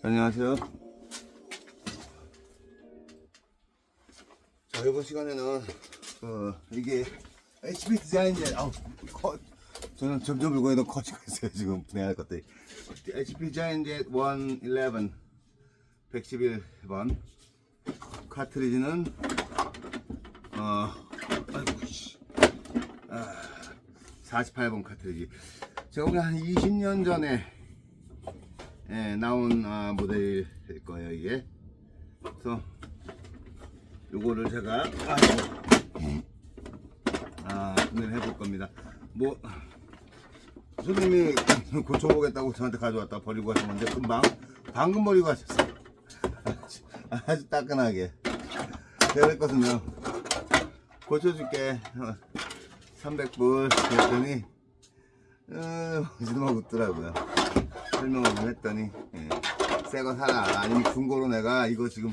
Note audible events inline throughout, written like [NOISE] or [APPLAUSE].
안녕하세요. 자, 이번 시간에는, 어, 이게 HP 디자인제, 아우, 커, 저는 점점 물건이 더 커지고 있어요, 지금 분해할 것들이. HP 디자인제 111, 111번. 카트리지는, 어, 아이고, 씨. 아, 48번 카트리지. 제가 한 20년 전에, 예, 나온 아, 모델일 거예요 이게. 그래서 요거를 제가 아 구매를 해볼 겁니다. 뭐 손님이 [LAUGHS] 고쳐보겠다고 저한테 가져왔다 버리고 가셨는데 금방 방금 버리고 가셨어요. 아주, [LAUGHS] 아주 따끈하게. 제가 그랬거든요 고쳐줄게. 300불. 그랬더니 어, 지도막 웃더라고요 설명을 좀 했더니 예, 새거 사라. 아니면 중고로 내가 이거 지금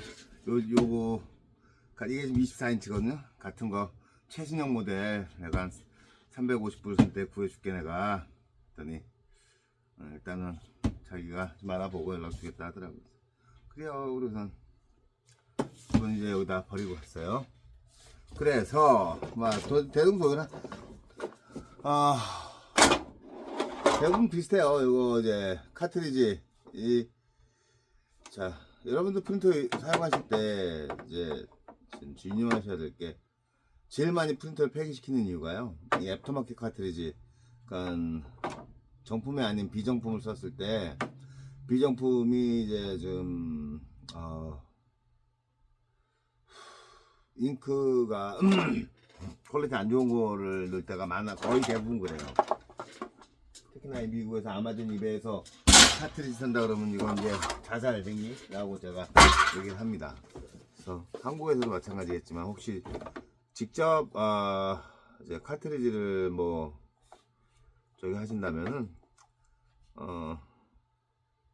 요, 요거 가- 이게 지금 24인치거든요? 같은 거. 최신형 모델. 내가 한 350불 선때 구해줄게 내가. 했더니 어, 일단은 자기가 좀 알아보고 연락 주겠다 하더라고요. 그래요. 그래서 이건 이제 여기다 버리고 갔어요. 그래서 막 대동소이나? 아 대부분 비슷해요. 이거 이제 카트리지 이 자 여러분들 프린터 사용하실 때 이제 지금 유념하셔야 될 게 제일 많이 프린터를 폐기시키는 이유가요. 이 애프터마켓 카트리지 그러니까 정품이 아닌 비정품을 썼을 때 비정품이 이제 좀 어, 잉크가 [CLEARS THROAT] 퀄리티 안 좋은 거를 넣을 때가 많아 거의 대부분 그래요. 특히나 이 미국에서 아마존 이베에서 카트리지 산다 그러면 이건 이제 자살 행위라고 제가 얘기를 합니다. 그래서 한국에서도 마찬가지겠지만 혹시 직접 아 이제 카트리지를 뭐 저기 하신다면은 어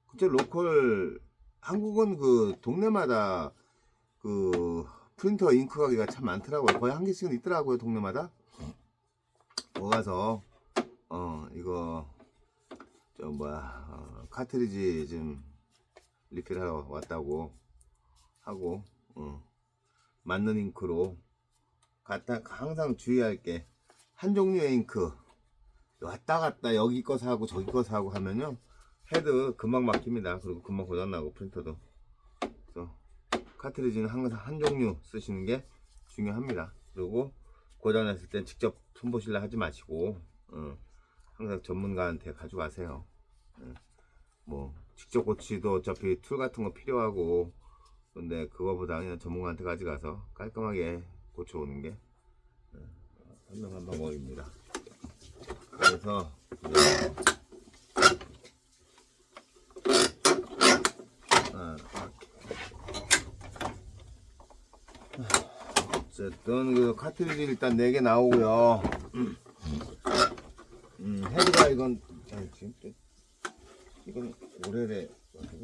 그쵸 로컬 한국은 그 동네마다 그 프린터 잉크 가게가 참 많더라고요. 거의 한 개씩은 있더라고요 동네마다. 거 가서 어 이거 저 뭐야 어, 카트리지 좀 리필하러 왔다고 하고 어, 맞는 잉크로 갖다 항상 주의할 게. 한 종류의 잉크. 왔다 갔다 여기 거 사고 저기 거 사고 하면요. 헤드 금방 막힙니다. 그리고 금방 고장나고 프린터도. 그래서 카트리지는 항상 한 종류 쓰시는 게 중요합니다. 그리고 고장났을 땐 직접 손보실라 하지 마시고 어, 항상 전문가한테 가져가세요. 예. 뭐 직접 고치도 어차피 툴 같은 거 필요하고 근데 그거보다 그냥 전문가한테 가져가서 깔끔하게 고쳐오는 게 예, 현명한 방법입니다. 그래서 아, 어쨌든 그 카트리지 일단 4개 나오고요. 음, 헤드가 이건 자, 지금 또 이건 오래돼 가지고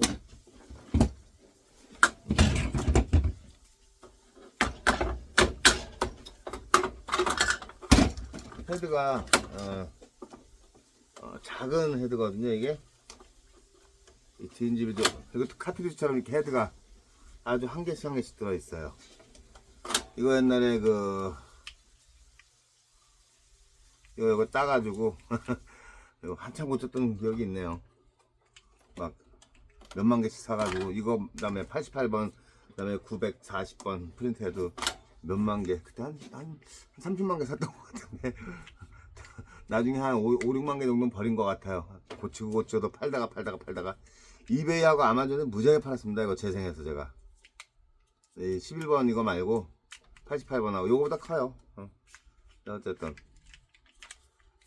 헤드가 어, 어, 작은 헤드거든요 이게. 이 뒤인집이도 이것도 카트리지처럼 이렇게 헤드가 아주 한 개씩 한 개씩 들어 있어요. 이거 옛날에 그 이거 이거 따가지고 [LAUGHS] 이거 한참 고쳤던 기억이 있네요. 막 몇만 개씩 사가지고 이거 그다음에 88번 그다음에 940번 프린트해도 몇만 개 그때 한, 한 30만 개 샀던 것 같은데 [LAUGHS] 나중에 한 5, 5 6만 개 정도는 버린 것 같아요. 고치고 고쳐도 팔다가 팔다가 팔다가 이베이하고 아마존에 무지하게 팔았습니다. 이거 재생해서 제가 이 11번 이거 말고 88번하고 요거보다 커요. 어. 어쨌든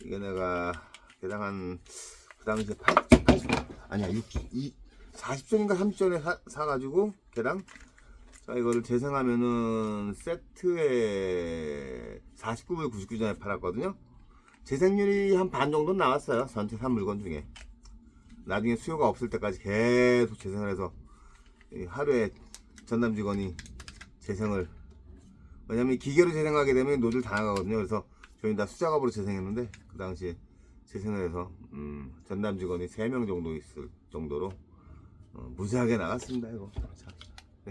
이게 내가 게다가 한그 당시에 80, 80 아니야 6, 2, 40전인가 30전에 사, 사가지고 개당 자 이거를 재생하면은 세트에 49불 99전에 팔았거든요. 재생률이 한 반 정도 나왔어요 전체 산 물건 중에. 나중에 수요가 없을 때까지 계속 재생을 해서 이 하루에 전담 직원이 재생을 왜냐면 기계로 재생하게 되면 노즐 다 나가거든요. 그래서 저희 다 수작업으로 재생했는데 그 당시에 재생을 해서 음, 전담 직원이 3명 정도 있을 정도로 어, 무지하게 나갔습니다 이거. 자,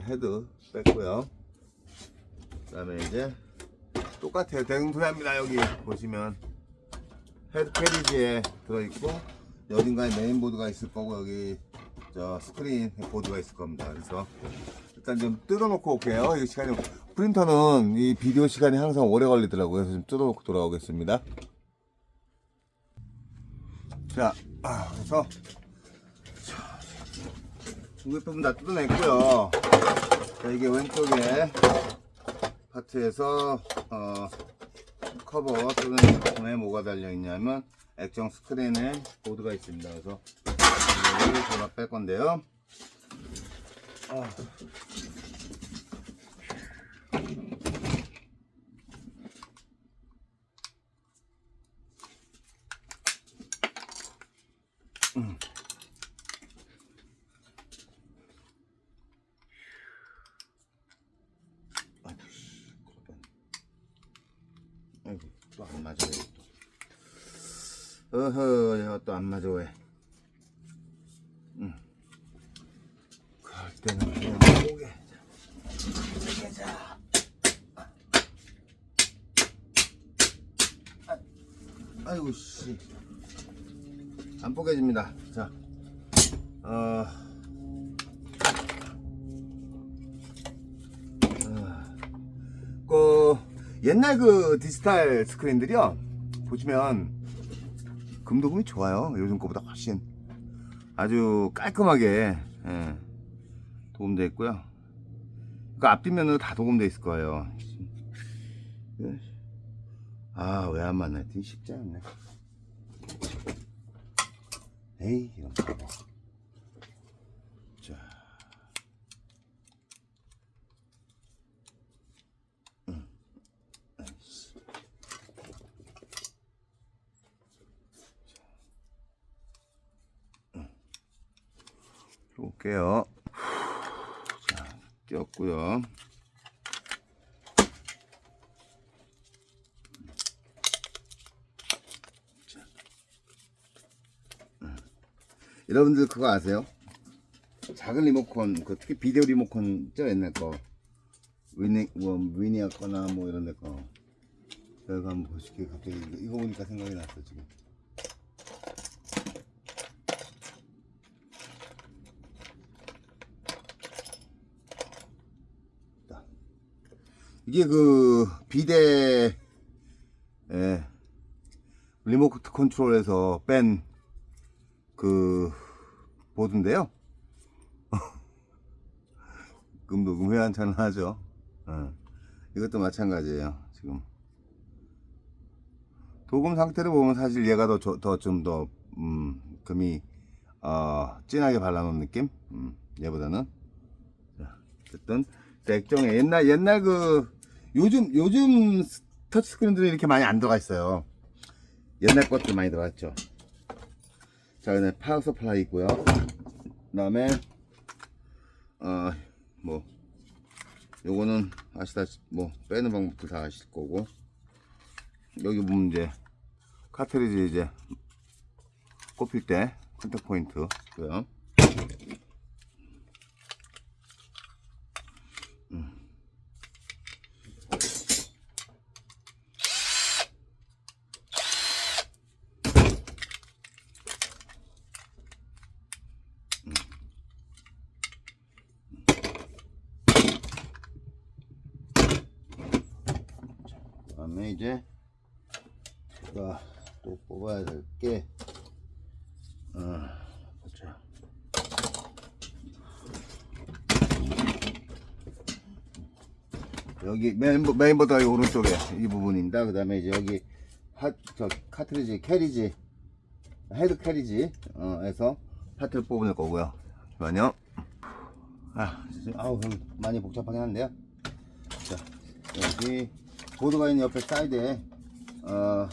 헤드 뺐고요. 그 다음에 이제 똑같아요. 대응소리합니다 여기. 보시면. 헤드 캐리지에 들어있고 어딘가에 메인보드가 있을 거고 여기 저 스크린 보드가 있을 겁니다. 그래서 일단 좀 뜯어놓고 올게요. 이 시간이 프린터는 이 비디오 시간이 항상 오래 걸리더라고요. 그래서 좀 뜯어놓고 돌아오겠습니다. 자 아, 그래서 중국 부분 다 뜯어냈고요. 자, 이게 왼쪽에 파트에서 어, 커버 또는 제품에 뭐가 달려 있냐면 액정 스크린에 보드가 있습니다. 그래서 이거를 제가 뺄 건데요. 아. 아이고 또 안 맞아 왜 또. 어허 이거 또안 맞아 왜? 응. 그럴 때는 그냥 오게. 자. 아, 아이고 씨. 안 뽀개집니다. 자. 옛날 그 디지털 스크린들이요. 보시면 금도금이 좋아요. 요즘 거보다 훨씬 아주 깔끔하게 예, 도금되어 있고요. 그 앞뒷면으로 다 도금되어 있을 거예요. 아 왜안 했더니 쉽지 않네. 에이 이런 거 볼게요. 자, 꼈고요. 자. 음. 여러분들 그거 아세요? 작은 리모컨, 그 특히 비디오 리모컨 있죠 옛날 거 위니 뭐 위니아 거나 뭐 이런 데 거. 제가 한번 보실게요. 갑자기 이거 보니까 생각이 났어 지금. 이게 그 비대 예, 리모트 컨트롤에서 뺀 그 보드인데요. [LAUGHS] 금도 금 회한찬 하죠. 예. 이것도 마찬가지예요. 지금 도금 상태를 보면 사실 얘가 더좀더 음, 금이 어, 진하게 발라놓은 느낌. 음, 얘보다는 자, 어쨌든 액정에 옛날 옛날 그 요즘 요즘 터치 스크린들은 이렇게 많이 안 들어가 있어요. 옛날 것들 많이 들어갔죠. 자, 그다음에 파워 서플라이 있고요. 그 다음에 어뭐 요거는 아시다시피 뭐 빼는 방법도 다 아실 거고 여기 보면 이제 카트리지 이제 꼽힐 때 컨택 포인트 고요. 그 다음에 이제 제가 또 뽑아야 될게 어, 보자. 여기 메인보, 메인보드가 이 오른쪽에 이 부분입니다. 그 다음에 이제 여기 하, 저 카트리지 캐리지 헤드 캐리지 어, 에서 파트를 뽑을 거고요. 잠시만요. 아, 아우 많이 복잡하긴 한데요. 자, 여기 보드가 있는 옆에 사이드에 어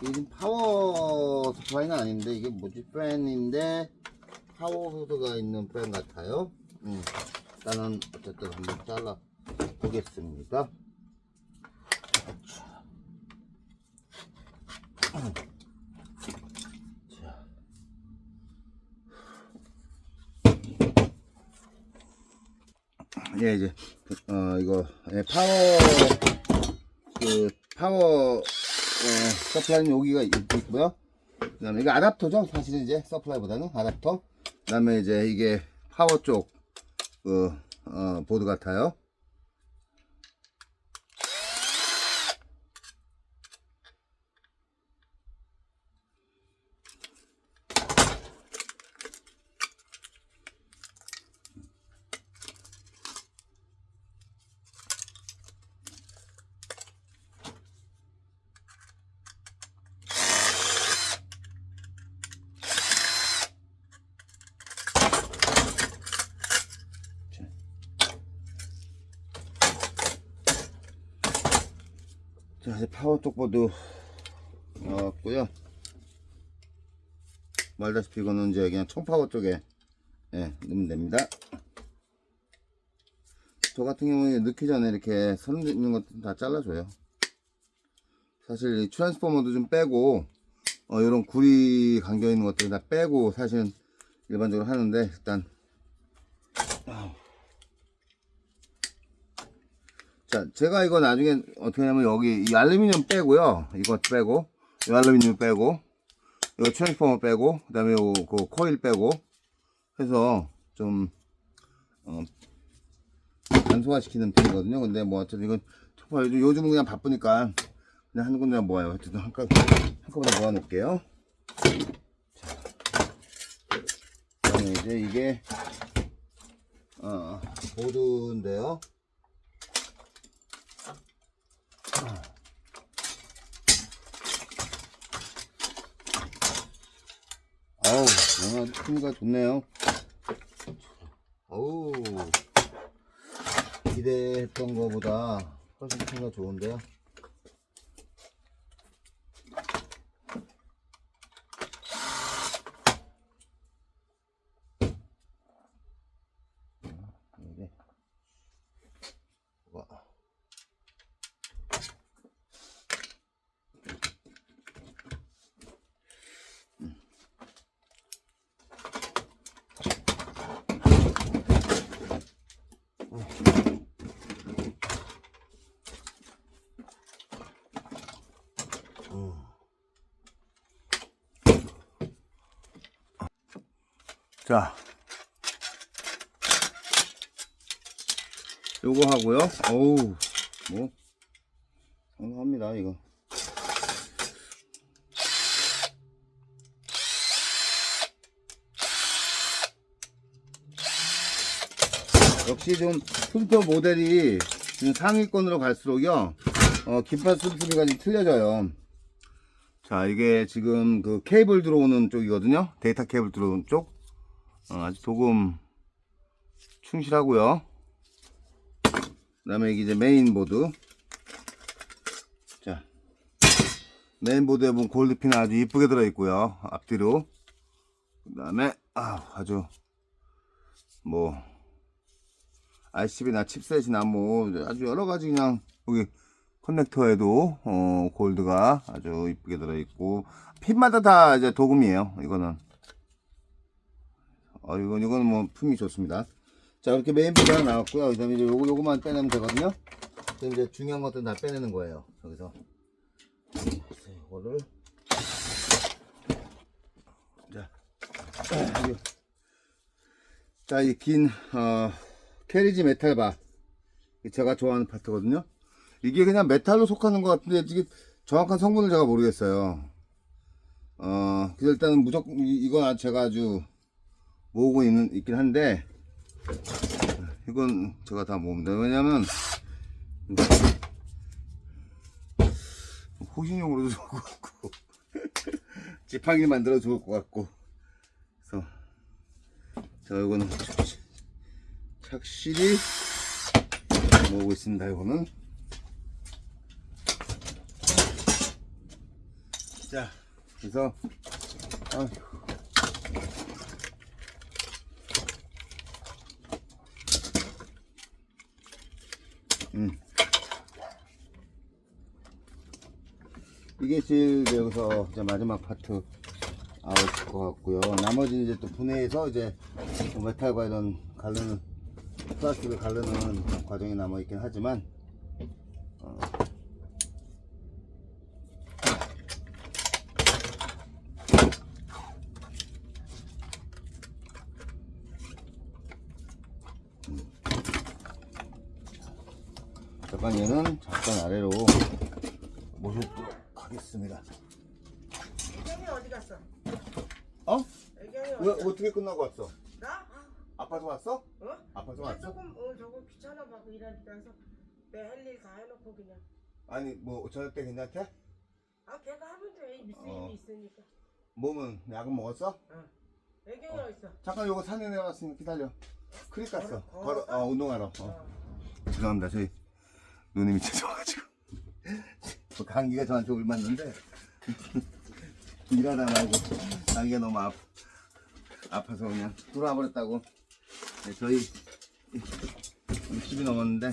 지금 파워 스파이는 아닌데 이게 뭐지 팬인데 파워 후드가 있는 팬 같아요. 음, 일단은 어쨌든 한번 잘라 보겠습니다. 예, 이제, 어, 이거, 예, 파워, 그, 파워, 어, 서플라이는 여기가 있- 있고요. 그 다음에 이게 아답터죠? 사실은 이제 서플라이보다는 아답터. 그 다음에 이제 이게 파워 쪽, 그, 어, 보드 같아요. 이제 파워 쪽 보드 나왔고요. 말다시피 이거는 이제 그냥 총파워 쪽에 예, 넣으면 됩니다. 저 같은 경우에 넣기 전에 이렇게 선 있는 것도 다 잘라줘요. 사실 이 트랜스포머도 좀 빼고 어, 이런 구리 감겨 있는 것들 다 빼고 사실은 일반적으로 하는데 일단 자, 제가 이거 나중에 어떻게 하냐면 여기 이 알루미늄 빼고요. 이거 빼고, 이 알루미늄 빼고, 이거 트랜스포머 빼고, 그 다음에 요, 그 코일 빼고, 해서 좀, 어, 간소화시키는 편이거든요. 근데 뭐 어쨌든 이건, 요즘, 요즘은 그냥 바쁘니까, 그냥 한 군데 모아요. 어쨌든 한꺼, 한꺼번에 모아 놓을게요. 자. 그 다음에 이제 이게, 어, 보드인데요. 아우, 영화 크기가 좋네요. 어우, 기대했던 것보다 훨씬 크기가 좋은데요. 자, 요거 하고요. 어우, 뭐, 상합니다 이거. 역시 좀 컴퓨터 모델이 좀 상위권으로 갈수록요, 어, 기판 수수비가 좀 틀려져요. 자, 이게 지금 그 케이블 들어오는 쪽이거든요. 데이터 케이블 들어오는 쪽. 어, 아주 도금 충실하고요. 그 다음에 이게 이제 메인보드. 자, 메인보드에 보면 골드핀 아주 이쁘게 들어 있고요. 앞뒤로. 그 다음에 아, 아주 뭐 RCB나 칩셋이나 뭐 아주 여러 가지 그냥 여기 커넥터에도 어, 골드가 아주 이쁘게 들어 있고 핀마다 다 이제 도금이에요. 이거는. 어, 이건, 이건 뭐, 품이 좋습니다. 자, 이렇게 하나 나왔고요. 그 다음에 이제 요거, 요거만 빼내면 되거든요. 이제 중요한 것들은 다 빼내는 거예요. 여기서. 이거를. 자. 자, 이 긴, 어, 캐리지 메탈바. 제가 좋아하는 파트거든요. 이게 그냥 메탈로 속하는 것 같은데, 이게 정확한 성분을 제가 모르겠어요. 어, 그래서 일단은 무조건, 이- 이건 제가 아주, 모으고 있는, 있긴 한데, 이건 제가 다 모읍니다. 왜냐면, 호신용으로도 [LAUGHS] 좋을 것 같고, 지팡이 만들어 좋을 것 같고, 그래서, 자, 이거는 착실히 모으고 있습니다. 이거는. 자, 그래서, 아휴. 음. 이게 제일 여기서 이제 마지막 파트 아웃일 것 같고요. 나머지 이제 또 분해해서 이제 뭐 메탈과 이런 갈르는 플라스틱을 가르는 과정이 남아 있긴 하지만 어, 잠깐 얘는 잠깐 아래로 모셔도록 하겠습니다. 애경이 어디 갔어? 어? 애경이 왜 어떻게 끝나고 왔어? 나? 아빠도 왔어? 어? 아빠도 나 왔어? 조금 어 저거 귀찮아 봐고 일하니까서 내 할 일 다 해놓고 그냥 아니 뭐 저녁 때 괜찮대? 아 걔가 하면 돼 미스임이 어. 있으니까 몸은 약은 먹었어? 애경이 어디 있어? 잠깐 요거 산에 내려갔으니 기다려. 크릭 갔어. 걸어- 걸어? 어, 운동하러. 어. 어. 죄송합니다. 저희 누님이 [LAUGHS] 죄송해가지고. 뭐 감기가 저한테 올맞는데 [LAUGHS] 일하다 말고 감기가 너무 아파, 아파서 그냥 돌아버렸다고. 네, 저희 60이 넘었는데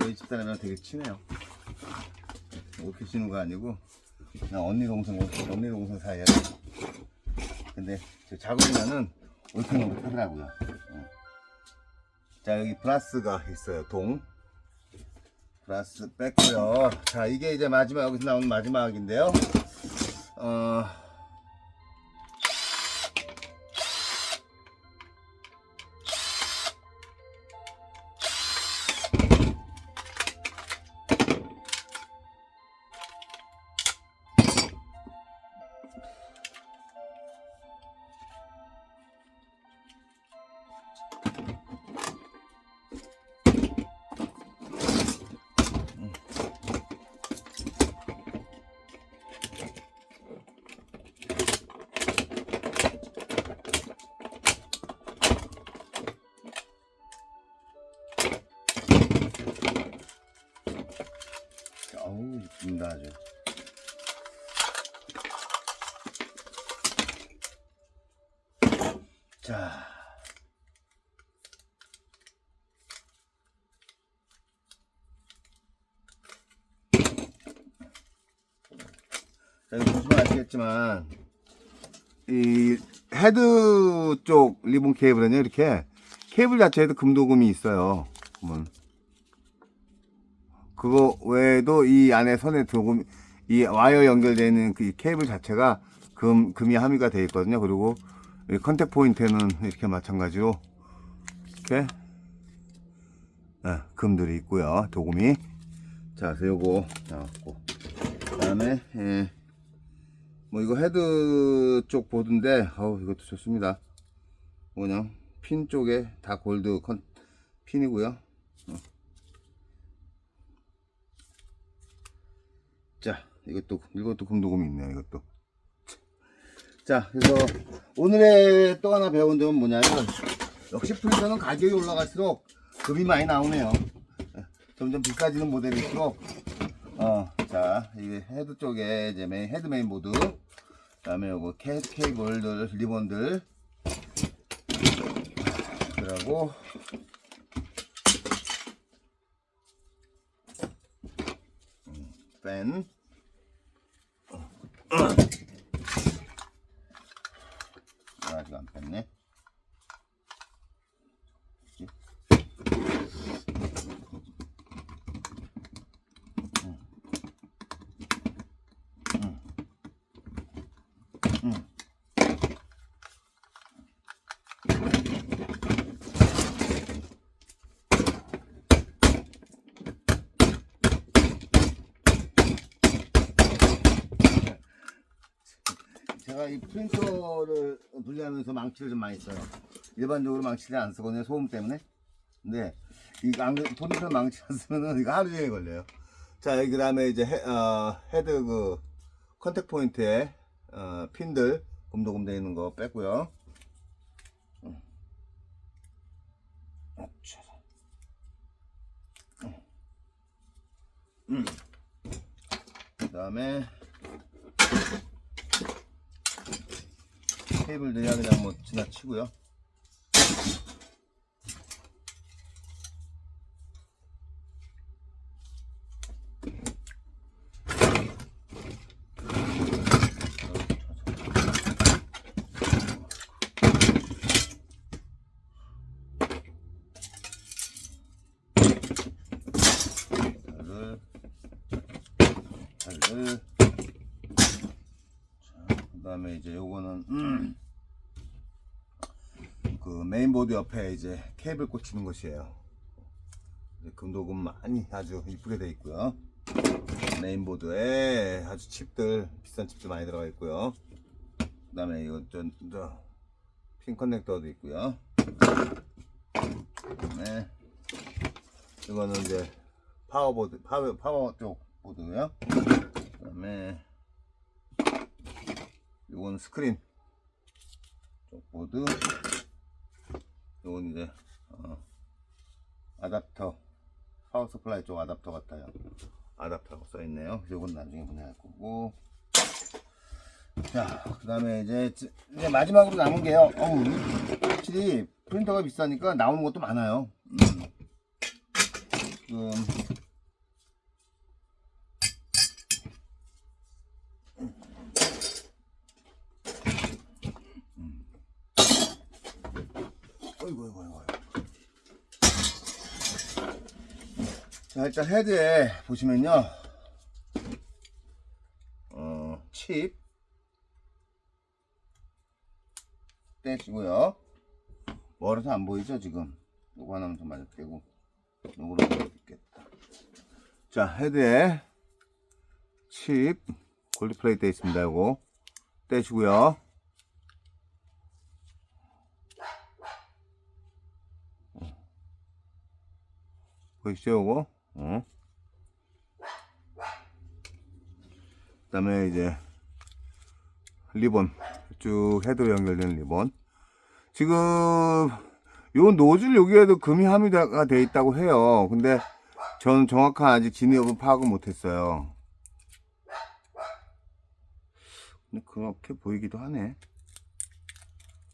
저희 집사람이랑 되게 친해요. 어떻게 친구가 아니고 그냥 언니 동생 언니 동생 사이에. 근데 저 작으면은 올통 너무 하더라고요. 어. 자 여기 플러스가 있어요 동 플러스 뺐고요 자 이게 이제 마지막 여기서 나오는 마지막인데요 어 자. 자, 이거 보시면 아시겠지만 이 헤드 쪽 리본 케이블은요 이렇게 케이블 자체에도 금도금이 있어요 보면. 그거 외에도 이 안에 선에 도금 이 와이어 연결되는 그 케이블 자체가 금 금이 함유가 되어 있거든요. 그리고 이 컨택 포인트는 이렇게 마찬가지로 이렇게 아, 금들이 있고요. 도금이 자 그래서 요거 나왔고. 그 다음에 예, 뭐 이거 헤드 쪽 보드인데 어우 이것도 좋습니다. 그냥 핀 쪽에 다 골드 컨 핀이고요. 어. 자 이것도 이것도 금도금이 있네요 이것도 자 그래서 오늘의 또 하나 배운 점은 뭐냐면 역시 프린터는 가격이 올라갈수록 금이 많이 나오네요. 예, 점점 비싸지는 모델일수록. 어자 이게 헤드 쪽에 이제 메인 헤드 메인 보드. 그 다음에 요거 케, 케이블들 리본들. 그리고 음, 팬 아직 안 뺐네 제가 이 프린터를 분리하면서 망치를 좀 많이 써요. 일반적으로 망치를 안 쓰거든요. 소음 때문에. 근데 이 안- 프린터 망치 안 쓰면은 이거 하루 종일 걸려요. 자, 그 다음에 이제 헤, 어, 헤드 그 컨택 포인트에 어, 핀들 곰도곰 되어 있는 거 뺐고요. 음. 음. 그 다음에 케이블들이 그냥 뭐 지나치고요. 그다음에 이제 요거는 음, 그 메인보드 옆에 이제 케이블 꽂히는 것이에요. 금도금 많이 아주 이쁘게 되어 있고요. 메인보드에 아주 칩들 비싼 칩들 많이 들어가 있고요. 그다음에 이거 저저핀 커넥터도 있고요. 그다음에 이거는 이제 파워보드 파워 파워 쪽 보드고요. 그다음에 이건 스크린 쪽 보드. 이건 이제 어, 아답터 파워 서플라이 쪽 아답터 같아요. 아답터라고 써 있네요. 이건 나중에 분해할 거고. 자, 그 다음에 이제 이제 마지막으로 남은 게요. 어우, 확실히 프린터가 비싸니까 나오는 것도 많아요. 음. 지금 음. 어이구, 어이구, 어이구. 자, 일단 헤드에 보시면요. 어, 칩. 떼시고요. 멀어서 안 보이죠, 지금? 요거 하나만 좀 맞아 떼고. 요거로 보여있겠다 자, 헤드에 칩. 골드 플레이트 돼 있습니다, 요거. 떼시고요. 보이시죠, 요거? 어. 그 다음에 이제 리본 쭉 헤드로 연결되는 리본. 지금 요 노즐 여기에도 금이 함유가 돼 있다고 해요. 근데 저는 정확한 아직 진위 여부 파악을 못했어요. 근데 그렇게 보이기도 하네.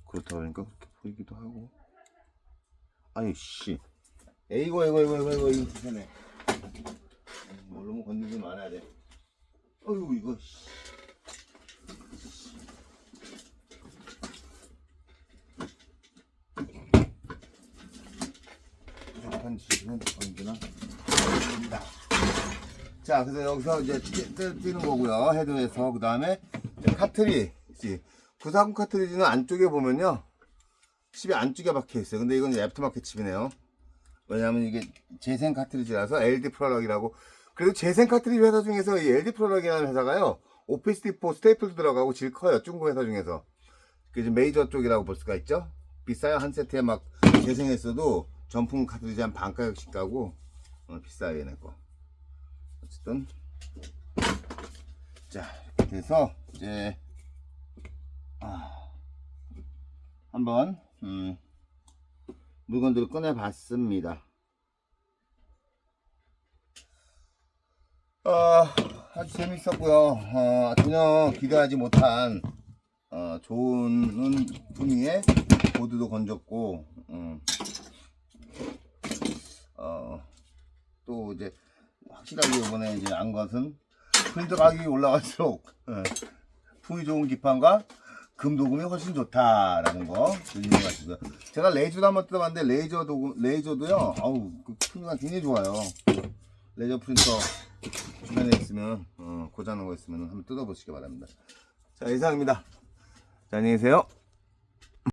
그렇다 그러니까 그렇게 보이기도 하고. 아이씨 에이고 이거 이거 이거 이거 뭘로 뭐 건들지 말아야 돼 어이구 이거 씨. 부족한 지식은 언제나 됩니다. 자, 그래서 여기서 이제 찌는 거고요. 헤드에서 그 다음에 카트리지. 940 카트리지는 안쪽에 보면요, 칩이 안쪽에 박혀 있어요. 근데 이건 애프터마켓 칩이네요. 왜냐하면 이게 재생 카트리지라서 LD 프로덕이라고. 그래도 재생 카트리지 회사 중에서 이 LD 프로덕이라는 회사가요, 오피스 디포 스테이플도 들어가고 질 커요. 중국 회사 중에서. 그 메이저 쪽이라고 볼 수가 있죠. 비싸요. 한 세트에 막 재생했어도 전품 카트리지 한 반가격씩 가고 어, 비싸요 얘네 거. 어쨌든 자 이렇게 돼서 이제 아, 한번 음, 물건들을 꺼내 봤습니다. 어, 아주 재밌었고요. 어, 전혀 기대하지 못한 어, 좋은 분위기에 보드도 건졌고 음, 어, 또 이제 확실하게 이번에 이제 안 것은 가격이 올라갈수록 예, 품이 좋은 기판과 금 도금이 훨씬 좋다라는 거것 같고요. 제가 레이저도 한번 뜯어봤는데 레이저 도금 레이저도요. 아우 그 품위가 굉장히 좋아요. 레이저 프린터 주변에 있으면 어, 고장난 거 있으면 한번 뜯어보시기 바랍니다. 자 이상입니다. 자 안녕히 계세요.